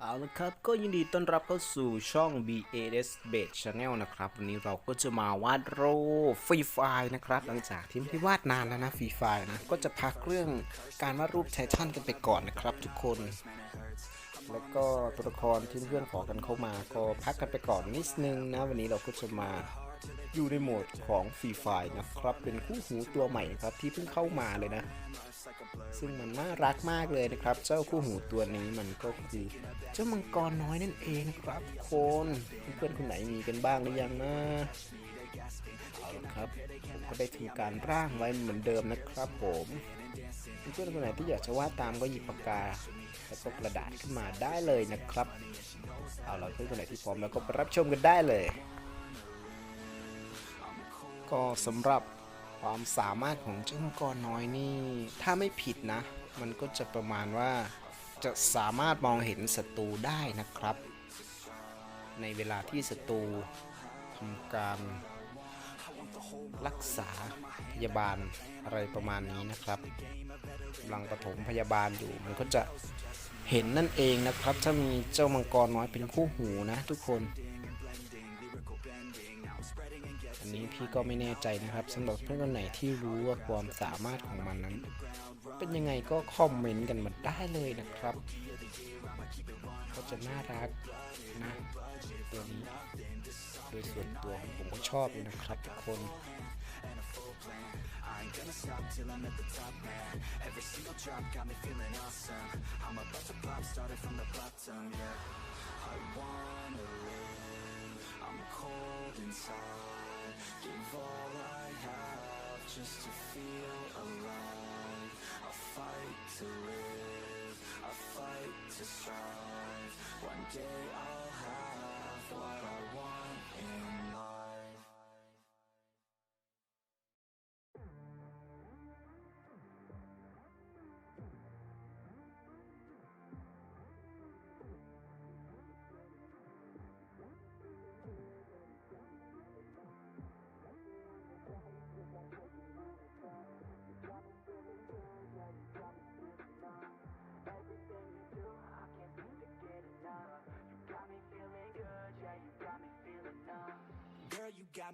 เอาละครับก็ยินดีต้อนรับเข้าสู่ช่อง BAS Base Channel นะครับ วันนี้เราก็จะมาวาดรูปฟรีไฟนะครับ หลังจากที่ไม่ได้วาดนานแล้วนะฟรีไฟนะก็จะพักเรื่องการวาดรูปไททันกันไปก่อนนะครับทุกคน แล้วก็ตัวละครที่เพื่อนขอกันเข้ามา ก็พักกันไปก่อนนิดนึงนะ วันนี้เราก็จะมาอยู่ในโหมดของฟรีไฟนะครับ เป็นคู่หูตัวใหม่ครับที่เพิ่งเข้ามาเลยนะ ซึ่งมันน่ารักมากเลยนะครับ เจ้าคู่หูตัวนี้มันก็คือเจ้ามังกรน้อยนั่นเองนะครับคนเพื่อนคนไหนมีกันบ้างหรือยังนะเอาละครับผมก็ได้ทำการร่างไว้เหมือนเดิมนะครับผมเพื่อนคนไหนที่อยากจะวาดตามก็หยิบปากกาแล้วก็กระดาษขึ้นมาได้เลยนะครับ เอาละเพื่อนคนไหนที่พร้อมแล้วก็ไปรับชมกันได้เลย ก็สำหรับ ความสามารถของเจ้ามังกรน้อยนี่ ถ้าไม่ผิดนะ มันก็จะประมาณว่าจะสามารถมองเห็นศัตรูได้นะครับ ในเวลาที่ศัตรูทำการรักษาพยาบาลอะไรประมาณนี้นะครับกำลังปฐมพยาบาลอยู่มันก็จะเห็นนั่นเองนะครับ ถ้ามีเจ้ามังกรน้อยเป็นคู่หูนะทุกคน อันนี้พี่ก็ไม่แน่ใจนะครับสำหรับเพื่อนคนไหนที่รู้ว่าความสามารถของมันนั้น เป็นยังไงก็คอมเมนต์กันมาได้เลยนะครับ ก็จะน่ารักนะตัวนี้โดยส่วนตัวของผมก็ชอบเลยนะครับทุกคน Girl, you got me cold inside. Give all I have just to feel alive. I fight to live, I fight to strive. One day I'll have what I want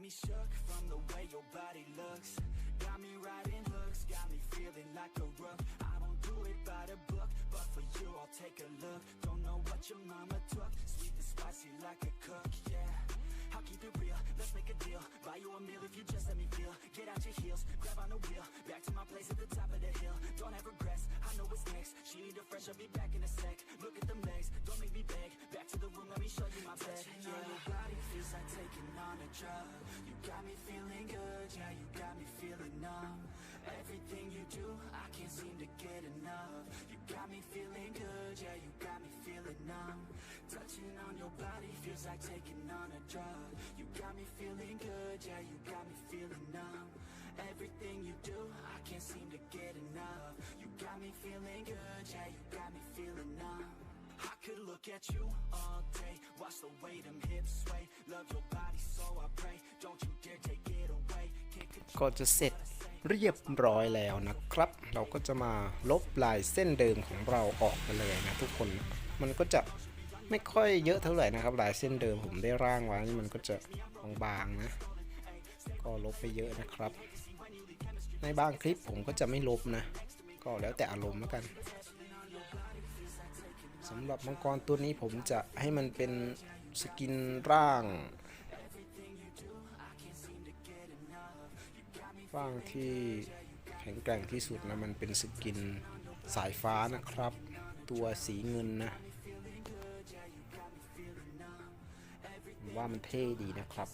shook from the way your body looks. Got me riding hooks, got me feeling like a rook. I don't do it by the book, but for you I'll take a look. Don't know what your mama took, sweet and spicy like a cook, yeah. I'll keep it real, let's make a deal. Buy you a meal if you just let me feel. Get out your heels, grab on the wheel. Back to my place at the top of the hill. Don't have regrets, I know what's next. She need a fresh, I'll be back in a sec. Look at them legs, don't make me beg. Back to the room, let me show you my bed. Yeah, your body feels like taking on a drug. You got me feeling good, yeah, you got me feeling numb. Everything you do, I can't seem to get enough. You got me feeling good, yeah, you got me feeling numb. Touching on your body feels like taking on a drug. You got me feeling good, yeah, you got me feeling numb. Everything you do, I can't seem to get enough. You got me feeling good, yeah, you got me feeling numb. I could look at you all day, watch the way them hips sway. Love your body, so I pray. ก็จะเสร็จเรียบร้อยแล้วนะครับ เราก็จะมาลบลายเส้นเดิมของเราออกไปเลยนะทุกคน มันก็จะไม่ค่อยเยอะเท่าไหร่นะครับ ลายเส้นเดิมผมได้ร่างไว้นี่มันก็จะบางๆนะ ก็ลบไปเยอะนะครับ ในบางคลิปผมก็จะไม่ลบนะ ก็แล้วแต่อารมณ์แล้วกันสำหรับมังกรตัวนี้ผมจะให้มันเป็นสกินร่าง ร่างที่แข็งแกร่งที่สุดนะ มันเป็นสกินสายฟ้านะครับ ตัวสีเงินนะว่ามันเท่ดีนะครับ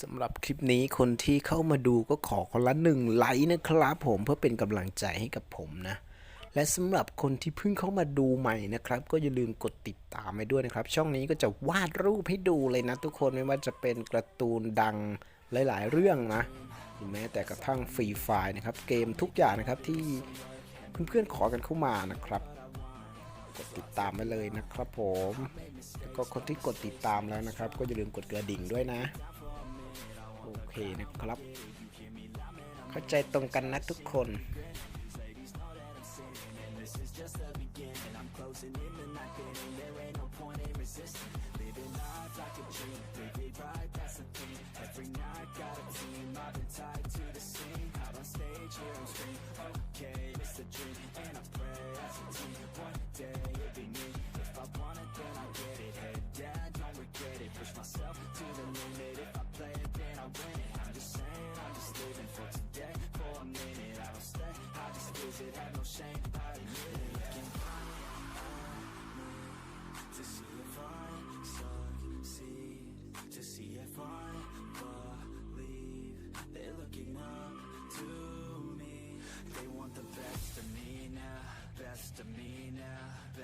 สำหรับคลิปนี้คนที่เข้ามาดูก็ขอคนละหนึ่งไลค์นะครับผมเพื่อเป็นกำลังใจให้กับผมนะ และสำหรับคนที่เพิ่งเข้ามาดูใหม่นะครับ ก็อย่าลืมกดติดตามไปด้วยนะครับ ช่องนี้ก็จะวาดรูปให้ดูเลยนะ ทุกคนไม่ว่าจะเป็นการ์ตูนดังหลาย ๆ เรื่องนะแม้แต่กระทั่งฟรีไฟนะครับ เกมทุกอย่างนะครับที่เพื่อนๆขอกันเข้ามานะครับกดติดตามไปเลยนะครับผม แล้วก็คนที่กดติดตามแล้วนะครับ ก็อย่าลืมกดกระดิ่งด้วยนะ โอเคนะครับ เข้าใจตรงกันนะทุกคน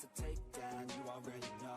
to take down, you already know.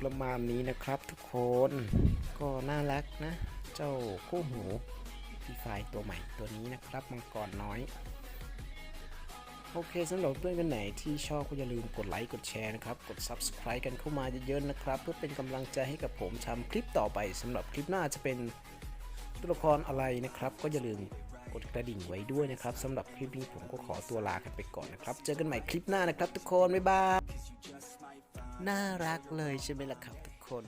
ประมาณนี้นะครับทุกคนก็น่ารักนะ เจ้าคู่หูฟีไฟตัวใหม่ตัวนี้นะครับมังกรน้อย โอเคสำหรับเพื่อนกันไหนที่ชอบก็อย่าลืมกดไลค์กดแชร์นะครับ กด Subscribe กันเข้ามาเยอะๆนะครับ เพื่อเป็นกำลังใจให้กับผมทำคลิปต่อไปสำหรับคลิปหน้าจะเป็นตัวละครอะไรนะครับ ก็อย่าลืมกดกระดิ่งไว้ด้วยนะครับสำหรับคลิปนี้ผมก็ขอตัวลากันไปก่อนนะครับ เจอกันใหม่คลิปหน้านะครับทุกคน บ๊ายบาย น่ารักเลยใช่ไหมล่ะครับทุกคน